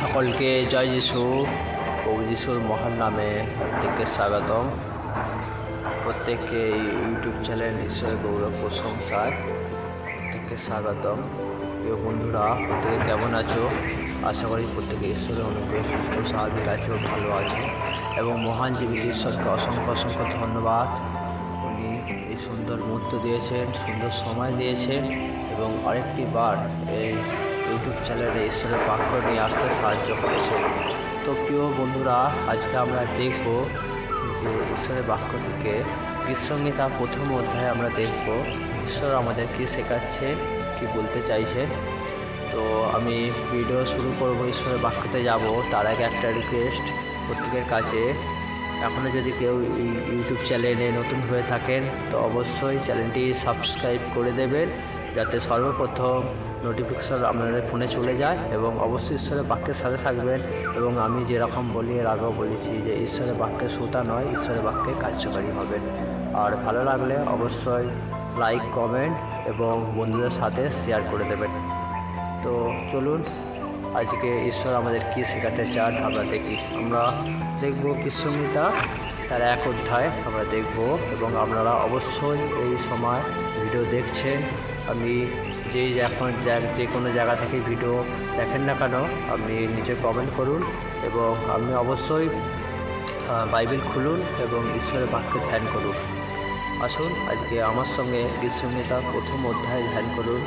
সকলকে জয় যিশু। প্রভু যিশুর মহান নামে প্রত্যেককে স্বাগতম। প্রত্যেককে ইউটিউব চ্যানেল ঈশ্বরের গৌরব প্রশংসায় প্রত্যেককে স্বাগতম। প্রিয় বন্ধুরা, প্রত্যেকে কেমন আছো? আশা করি প্রত্যেকে ঈশ্বরের অনুগ্রহ সুস্থ, স্বাভাবিক আছো, ভালো আছো এবং মহান জীবিত ঈশ্বরকে অসংখ্য অসংখ্য ধন্যবাদ। উনি এই সুন্দর মুহূর্ত দিয়েছেন, সুন্দর সময় দিয়েছেন এবং আরেকটি বার এই ইউটিউব চ্যানেলে ঈশ্বরের বাক্য নিয়ে আসতে সাহায্য করেছেন তো প্রিয় বন্ধুরা, আজকে আমরা দেখব যে ঈশ্বরের বাক্য থেকে গীতসঙ্গীতা প্রথম অধ্যায়ে আমরা দেখব ঈশ্বর আমাদের কী শেখাচ্ছে, কি বলতে চাইছে। তো আমি ভিডিও শুরু করব, ঈশ্বরের বাক্যতে যাব। তার আগে একটা রিকোয়েস্ট প্রত্যেকের কাছে। এখনও যদি কেউ ইউটিউব চ্যানেলে নতুন হয়ে থাকেন, তো অবশ্যই চ্যানেলটি সাবস্ক্রাইব করে দেবেন, যাতে সর্বপ্রথম নোটিফিকেশন আপনাদের ফোনে চলে যায় এবং অবশ্যই ঈশ্বরের বাক্যের সাথে থাকবেন এবং আমি যেরকম বলি এর আগেও বলেছি যে ঈশ্বরের বাক্যে শ্রোতা নয়, ঈশ্বরের বাক্যে কার্যকারী হবেন। আর ভালো লাগলে অবশ্যই লাইক কমেন্ট এবং বন্ধুদের সাথে শেয়ার করে দেবেন। তো চলুন, আজকে ঈশ্বর আমাদের কী শেখাতে চান আমরা দেখি। আমরা দেখব কৃষ্ণমিতা তার এক অধ্যায় আমরা দেখব এবং আপনারা অবশ্যই এই সময় ভিডিও দেখছেন। আমি যেই এখন যা- কোনো জায়গা থেকে ভিডিও দেখেন না কেন, আপনি নিজে কমেন্ট করুন এবং আপনি অবশ্যই বাইবেল খুলুন এবং ঈশ্বরের বাক্য ধ্যান করুন। আসুন, আজকে আমার সঙ্গে গীতসংহিতা প্রথম অধ্যায় ধ্যান করুন।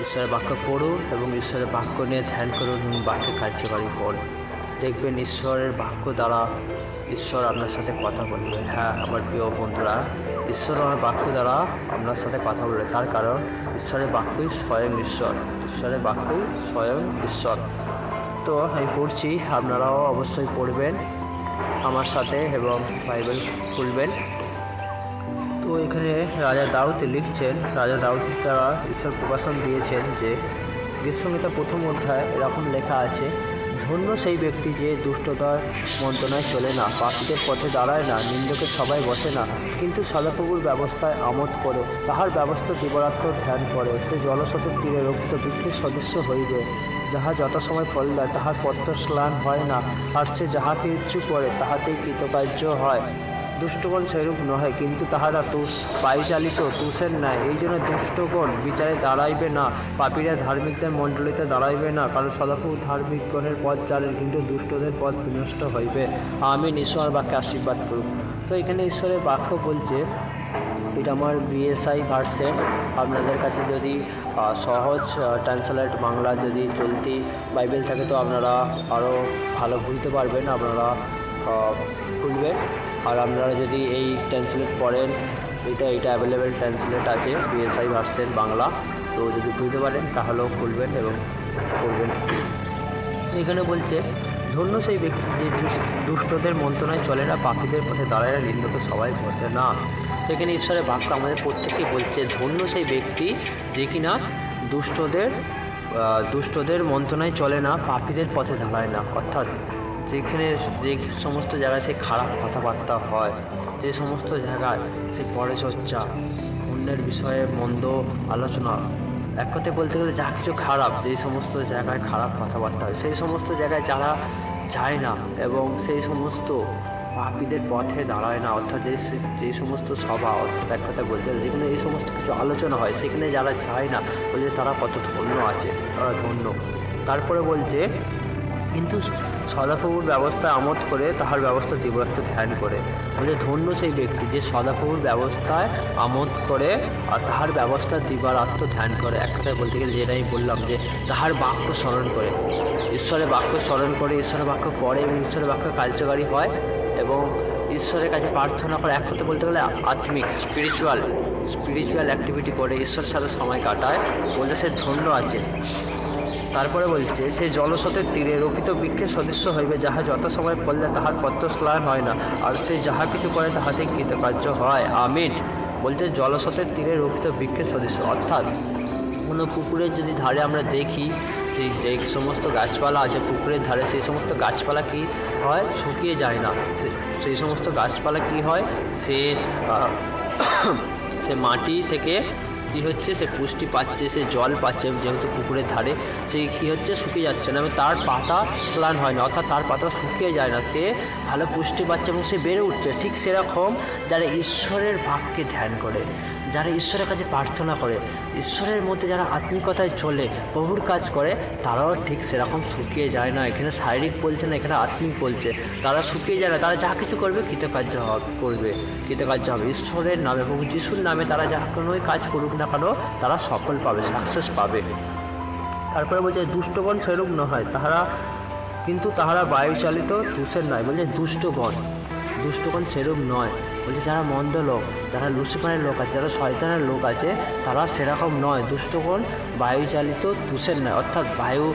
ঈশ্বরের বাক্য পড়ুন এবং ঈশ্বরের বাক্য নিয়ে ধ্যান করুন এবং বাক্যে কার্যকারী হন দেখবেন ঈশ্বরের বাক্য দ্বারা ঈশ্বর আপনার সাথে কথা বলবে। হ্যাঁ আমার প্রিয় বন্ধুরা, ঈশ্বর আমার বাক্য দ্বারা আপনার সাথে কথা বলবে। তার কারণ, ঈশ্বরের বাক্যই স্বয়ং ঈশ্বর। ঈশ্বরের বাক্যই স্বয়ং ঈশ্বর। তো আমি পড়ছি, আপনারাও অবশ্যই পড়বেন আমার সাথে এবং বাইবেল খুলবেন। তো এখানে রাজা দাউদ লিখছেন, রাজা দাউদ তারা ঈশ্বর প্রকাশন দিয়েছেন যে বিশ্বমিতা প্রথম অধ্যায় এরকম লেখা আছে ধন্য সেই ব্যক্তি যে দুষ্টতার মন্ত্রণায় চলে না পাখিদের পথে দাঁড়ায় না, নিন্দকে সবাই বসে না। কিন্তু সদাপ্রভুর ব্যবস্থায় আমোদ করে, তাহার ব্যবস্থা দিবরাত্ম ধ্যান করে, সে জলসতের তীরে রক্ষিত বৃক্ষের সদস্য হইবে। যাহা যথাসময় ফল দেয়, তাহার পত্র স্নান হয় না, আর সে যাহাকে ইচ্ছুক করে, তাহাতেই কৃতকার্য হয়। দুষ্টগণ সেরূপ নহে, কিন্তু তাহারা তু পাইচালিত তুষের ন্যায়। এই জন্য দুষ্টগণ বিচারে দাঁড়াইবে না, পাপীরা ধার্মিকদের মণ্ডলীতে দাঁড়াইবে না, কারণ সদাপ্রভু ধার্মিকগণের পথ জানেন, কিন্তু দুষ্টদের পথ বিনষ্ট হইবে। আমি ঈশ্বর বাক্যে আশীর্বাদ করুক তো এখানে ঈশ্বরের বাক্য বলছে, এটা আমার বিএসআই ভার্সেন আপনাদের কাছে যদি সহজ ট্রান্সলেট বাংলা যদি চলতি বাইবেল থাকে, তো আপনারা আরও ভালো বুঝতে পারবেন, আপনারা খুলবেন আর আপনারা যদি এই ট্রান্সলেট পড়েন, এটা এটা অ্যাভেলেবেল ট্রান্সলেট আছে বিএসআই ভার্সেন বাংলা। তো যদি বুঝতে পারেন, তাহলেও খুলবেন এবং করবেন। এখানে বলছে, ধন্য সেই ব্যক্তি যে দুষ্টদের মন্ত্রণায় চলে না পাখিদের পথে দাঁড়ায় না, নিন্দকে সবাই বসে না। এখানে ঈশ্বরের বাক্য আমাদের প্রত্যেককে বলছে, ধন্য সেই ব্যক্তি যে কিনা দুষ্টদের দুষ্টদের মন্ত্রণায় চলে না, পাপীদের পথে দাঁড়ায় না। অর্থাৎ যেখানে যে সমস্ত জায়গায় সে খারাপ কথাবার্তা হয়, যে সমস্ত জায়গায় সে পরচর্চা অন্যের বিষয়ে মন্দ আলোচনা, এক কথায় বলতে গেলে যা কিছু খারাপ যেই সমস্ত জায়গায় খারাপ কথাবার্তা হয়, সেই সমস্ত জায়গায় যারা যায় না এবং সেই সমস্ত পাপীদের পথে দাঁড়ায় না, অর্থাৎ যে যেই সমস্ত সভা, অর্থাৎ এক কথায় বলতে গেলে যেখানে এই সমস্ত কিছু আলোচনা হয়, সেখানে যারা যায় না বলছে তারা কত ধন্য আছে, তারা ধন্য। তারপরে বলছে, কিন্তু সদাপ্রভুর ব্যবস্থা আমোদ করে তাহার ব্যবস্থা দিবরাত্র ধ্যান করে। বলে ধন্য সেই ব্যক্তি যে সদাপ্রভুর ব্যবস্থায় আমোদ করে আর তাহার ব্যবস্থা দিবারাত্র ধ্যান করে। এক কথায় বলতে গেলে যেটা আমি বললাম যে তাহার বাক্য স্মরণ করে। ঈশ্বরের বাক্য স্মরণ করে, ঈশ্বরের বাক্য পড়ে এবং ঈশ্বরের বাক্য কার্যকারী হয় এবং ঈশ্বরের কাছে প্রার্থনা করে। এক কথা বলতে গেলে আত্মিক স্পিরিচুয়াল স্পিরিচুয়াল অ্যাক্টিভিটি করে। ঈশ্বরের সাথে সময় কাটায়। বলতে সে ধন্য আছে। তারপরে বলছে, সে জলস্রোতের তীরে রোপিত বৃক্ষের সদস্য হইবে, যাহা যত সময় পড়লে তাহার পত্র স্নান হয় না, আর সে যাহা কিছু করে তাহাতে কৃতকার্য হয়। আমিন। বলছে, জলস্রোতের তীরে রোপিত বৃক্ষের সদস্য অর্থাৎ কোনো পুকুরের যদি ধারে আমরা দেখি যে সমস্ত গাছপালা আছে পুকুরের ধারে, সেই সমস্ত গাছপালা কি হয়? শুকিয়ে যায় না। সেই সমস্ত গাছপালা কি হয়? সে সে মাটি থেকে কী হচ্ছে, সে পুষ্টি পাচ্ছে, সে জল পাচ্ছে যেহেতু পুকুরের ধারে, সে কী হচ্ছে, শুকিয়ে যাচ্ছে না। তার পাতা স্লান হয় না, অর্থাৎ তার পাতা শুকিয়ে যায় না। সে ভালো পুষ্টি পাচ্ছে এবং সে বেড়ে উঠছে, ঠিক সেরকম যারা ঈশ্বরের ভাবকে ধ্যান করে। যারা ঈশ্বরের কাছে প্রার্থনা করে, ঈশ্বরের মধ্যে যারা আত্মিকতায় চলে, প্রভুর কাজ করে, তারাও ঠিক সেরকম শুকিয়ে যায় না। এখানে শারীরিক বলছে না, এখানে আত্মিক বলছে। তারা শুকিয়ে যায় না, তারা যা কিছু করবে কৃতকার্য করবে, কৃতকার্য হবে। ঈশ্বরের নামে, প্রভু যিশুর নামে তারা যা কোনোই কাজ করুক না কেন, তারা সফল পাবে সাকসেস পাবে। তারপরে বলছে দুষ্টগণ সেরূপ নয়, তাহারা কিন্তু তাহারা বায়ুচালিত, দুষের নয়। বলছে দুষ্টগণ দুষ্টগণ সেরূপ নয়। বলছে, যারা মন্দ লোক, যারা লুসিফারের লোক আছে, যারা শয়তানের লোক আছে, তারা সেরকম নয়। দুষ্টগণ বায়ুচালিত তুষের নয়। অর্থাৎ বায়ু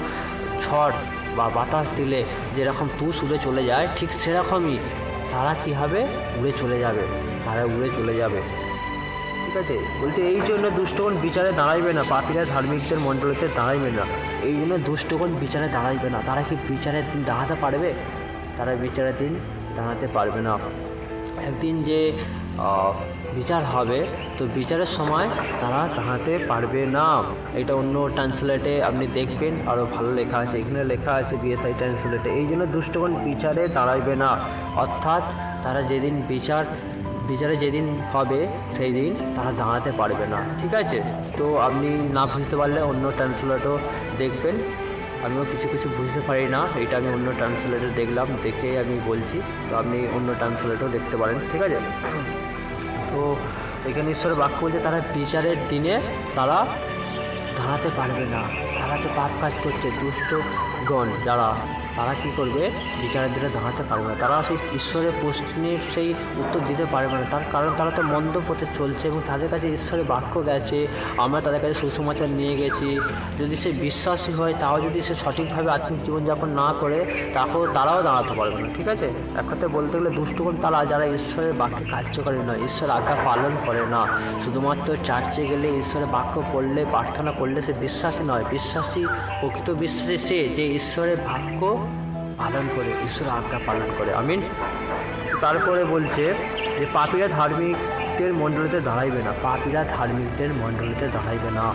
ঝড় বা বাতাস দিলে যেরকম তুষ উড়ে চলে যায়, ঠিক সেরকমই তারা কী হবে? উড়ে চলে যাবে। তারা উড়ে চলে যাবে। ঠিক আছে? বলছে, এই জন্য দুষ্টগণ বিচারে দাঁড়াইবে না। পাপীরা ধার্মিকদের মণ্ডলীতে দাঁড়াইবে না। এই জন্য দুষ্টগণ বিচারে দাঁড়াইবে না। তারা কি বিচারের দিন দাঁড়াতে পারবে? তারা বিচারের দিন দাঁড়াতে পারবে না। একদিন যে বিচার হবে, তো বিচারের সময় তারা দাঁড়াতে পারবে না। এটা অন্য ট্রান্সলেটে আপনি দেখবেন আরও ভালো লেখা আছে। এখানে লেখা আছে বিএসআই ট্রান্সলেটে এই জন্য দুষ্টগণ বিচারে দাঁড়াইবে না। অর্থাৎ তারা যেদিন বিচার, বিচারে যেদিন হবে, সেই দিন তারা দাঁড়াতে পারবে না। ঠিক আছে? তো আপনি না বুঝতে পারলে অন্য ট্রান্সলেটও দেখবেন। আমিও কিছু কিছু বুঝতে পারি না। এটা আমি অন্য ট্রান্সলেটার দেখলাম, দেখে আমি বলছি। তো আপনি অন্য ট্রান্সলেটও দেখতে পারেন, ঠিক আছে? তো এখানে ঈশ্বরের বাক্য বলছে, তারা বিচারের দিনে তারা দাঁড়াতে পারবে না। তারা তো পাপ কাজ করছে দুষ্টগণ যারা, তারা কি করবে? বিচারের দিকে দাঁড়াতে পারবে না। তারা সেই ঈশ্বরের প্রশ্নের সেই উত্তর দিতে পারবে না। তার কারণ তারা তো মন্দ পথে চলছে এবং তাদের কাছে ঈশ্বরের বাক্য গেছে। আমরা তাদের কাছে সুসমাচার নিয়ে গেছি। যদি সে বিশ্বাসী হয়, তাও যদি সে সঠিকভাবে আত্মিক জীবনযাপন না করে, তাকেও তারাও দাঁড়াতে পারবে না। ঠিক আছে? এক কথায় বলতে গেলে দুষ্টগণ তারা যারা ঈশ্বরের বাক্যে কার্যকরী নয় ঈশ্বর আজ্ঞা পালন করে না। শুধুমাত্র চার্চে গেলে ঈশ্বরের বাক্য পড়লে, প্রার্থনা করলে সে বিশ্বাসী নয়। বিশ্বাসী, প্রকৃত বিশ্বাসী সে যে ঈশ্বরের বাক্য পালন করে, ঈশ্বরের আজ্ঞা পালন করে। আমিন। তারপরে বলছে যে, পাপীরা ধার্মিকদের মণ্ডলীতে দাঁড়াইবে না। পাপীরা ধার্মিকদের মণ্ডলীতে দাঁড়াইবে না।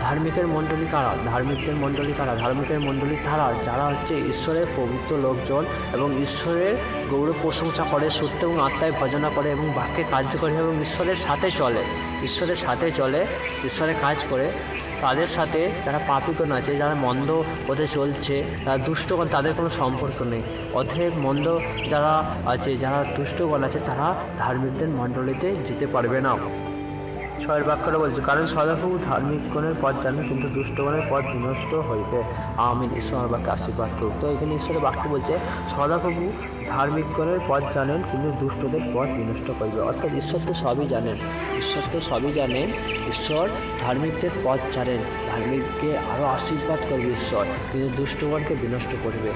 ধার্মিকের মণ্ডলী কারা? ধার্মিকদের মণ্ডলী কারা? ধার্মিকের মণ্ডলী তারা, যারা হচ্ছে ঈশ্বরের পবিত্র লোকজন এবং ঈশ্বরের গৌরব প্রশংসা করে, সত্য এবং আত্মায় ভজনা করে এবং বাক্যে কার্যকরী এবং ঈশ্বরের সাথে চলে। ঈশ্বরের সাথে চলে, ঈশ্বরের কাজ করে। তাদের সাথে যারা পাপিগণ আছে, যারা মন্দ পথে চলছে, তারা দুষ্টগণ, তাদের কোনো সম্পর্ক নেই। অতএব মন্দ যারা আছে, যারা দুষ্টগণ আছে, তারা ধার্মিকদের মণ্ডলীতে যেতে পারবে না। ছয়ের বাক্যটা বলছে, কারণ সদাপ্রভু ধার্মিকগণের পথ জানেন, কিন্তু দুষ্টগণের পথ বিনষ্ট হইবে। আমিন। ঈশ্বর আমার বাক্যে আশীর্বাদ করুক। তো এখানে ঈশ্বরের বাক্য বলছে, সদাপ্রভু ধার্মিকগণের পথ জানেন, কিন্তু দুষ্টদের পথ বিনষ্ট করবে। অর্থাৎ ঈশ্বর তো সবই জানেন। ঈশ্বর তো সবই জানেন। ঈশ্বর ধার্মিকদের পথ জানেন। ধার্মিককে আরও আশীর্বাদ করবে ঈশ্বর। কিন্তু দুষ্টগণকে বিনষ্ট করবে।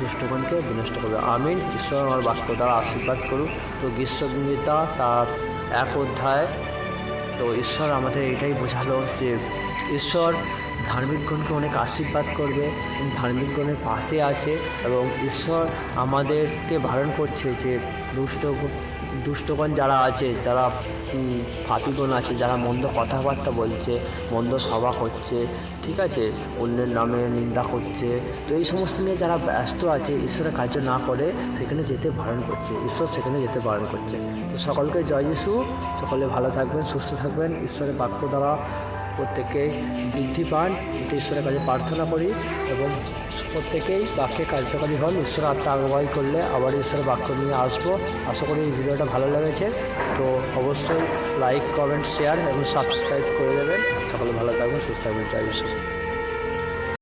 দুষ্টগণকে বিনষ্ট করবে। আমিন। ঈশ্বর আমার বাক্য দ্বারা আশীর্বাদ করুক। তো গ্রীষ্মগীতা তার এক অধ্যায়। তো ঈশ্বর আমাদের এটাই বোঝালো যে ঈশ্বর ধার্মিকগণকে অনেক আশীর্বাদ করবে ধার্মিকগণের পাশে আছে, এবং ঈশ্বর আমাদেরকে বারণ করছে যে দুষ্ট দুষ্টগণ যারা আছে, যারা ফাতিগণ আছে, যারা মন্দ কথাবার্তা বলছে, মন্দ সভা করছে, ঠিক আছে? অন্যের নামে নিন্দা করছে। তো এই সমস্ত নিয়ে যারা ব্যস্ত আছে, ঈশ্বরের কার্য না করে সেখানে যেতে বারণ করছে। ঈশ্বর সেখানে যেতে বারণ করছে। তো সকলকে জয় যিশু। সকলে ভালো থাকবেন, সুস্থ থাকবেন। ঈশ্বরের বাক্য দ্বারা প্রত্যেকেই বৃদ্ধি পান এটি ঈশ্বরের কাছে প্রার্থনা করি এবং প্রত্যেকেই বাক্যে কার্যকারী হন। ঈশ্বর আত্মা আগ্রহী করলে আবার ঈশ্বরের বাক্য নিয়ে আসব। আশা করি এই ভিডিওটা ভালো লেগেছে। তো অবশ্যই লাইক কমেন্ট শেয়ার এবং সাবস্ক্রাইব করে দেবেন। সকলে ভালো থাকবেন, সুস্থ থাকবেন। জয় ঈশ্বর